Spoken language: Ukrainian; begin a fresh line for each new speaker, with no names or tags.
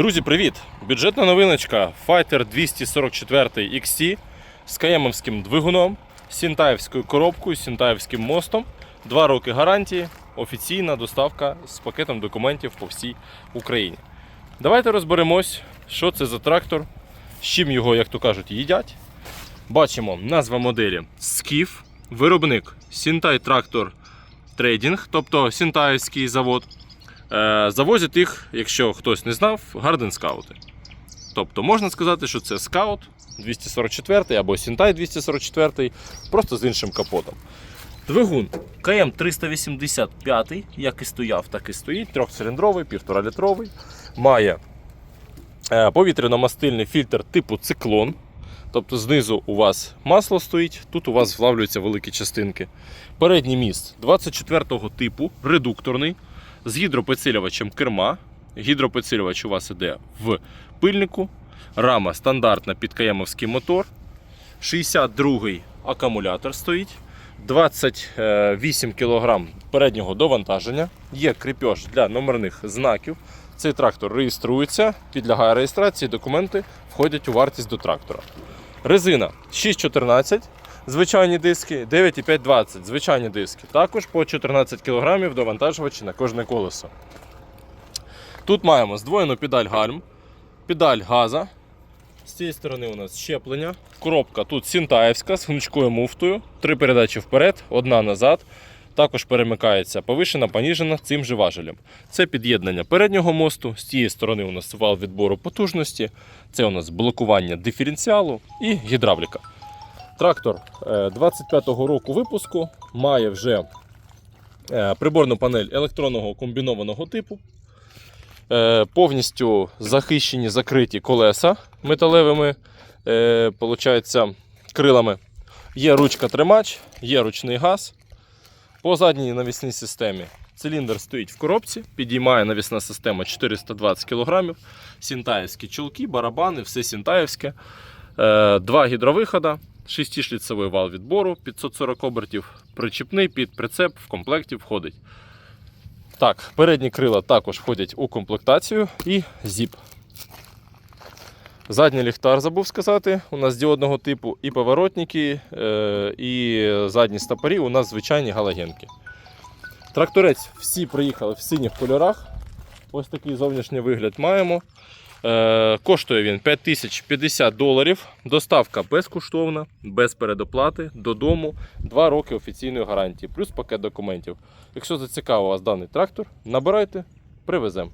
Друзі, привіт! Бюджетна новиночка Fighter 244 XT з каємовським двигуном, сінтаївською коробкою, сінтаївським мостом. Два роки гарантії, офіційна доставка з пакетом документів по всій Україні. Давайте розберемось, що це за трактор, з чим його, як то кажуть, їдять. Бачимо назва моделі Skif, виробник Сінтай Трактор Трейдінг, тобто Сінтаївський завод. Е, Завозять їх, якщо хтось не знав, Гарден Скаути. Тобто можна сказати, що це скаут 244 або Сінтай 244, просто з іншим капотом. Двигун КМ 385, як і стояв, так і стоїть. Трьохциліндровий, півторалітровий. Має е, повітряно-мастильний фільтр типу циклон. Тобто знизу у вас масло стоїть, тут у вас влавлюються великі частинки. Передній міст 24-го типу, редукторний, з гідропідсилювачем керма. Гідропідсилювач у вас іде в пильнику. Рама стандартна під каємовський мотор. 62-й акумулятор стоїть. 28 кг переднього довантаження. Є кріпеж для номерних знаків. Цей трактор реєструється, підлягає реєстрації, документи входять у вартість до трактора. Резина 6,14, звичайні диски, 9,520, звичайні диски. Також по 14 кг довантажувачі на кожне колесо. Тут маємо здвоєну педаль гальм, педаль газа. З цієї сторони у нас щеплення. Коробка тут сінтаївська з гнучкою муфтою. Три передачі вперед, одна назад. Також перемикається повишена, поніжена цим же важелем. Це під'єднання переднього мосту. З цієї сторони у нас вал відбору потужності. Це у нас блокування диференціалу і гідравліка. Трактор е, 25-го року випуску має вже е, приборну панель електронного комбінованого типу. Е, Повністю захищені закриті колеса металевими е, крилами. Є ручка тримач, є ручний газ. По задній навісній системі циліндр стоїть в коробці, підіймає навісна система 420 кг. Сінтаївські чулки, барабани, все сінтаївське. Е, Два гідровихода, 6-шліцевий вал відбору 540 обертів, причіпний під прицеп в комплекті входить. Так, передні крила також входять у комплектацію і зіп. Задній ліхтар забув сказати. У нас діодного типу і поворотники, е, і задні стопорі у нас звичайні галогенки. Тракторець всі приїхали в синіх кольорах. Ось такий зовнішній вигляд маємо. Е, коштує він 5050 доларів. Доставка безкоштовна, без передоплати додому. 2 роки офіційної гарантії, плюс пакет документів. Якщо зацікавив вас даний трактор, набирайте, привеземо.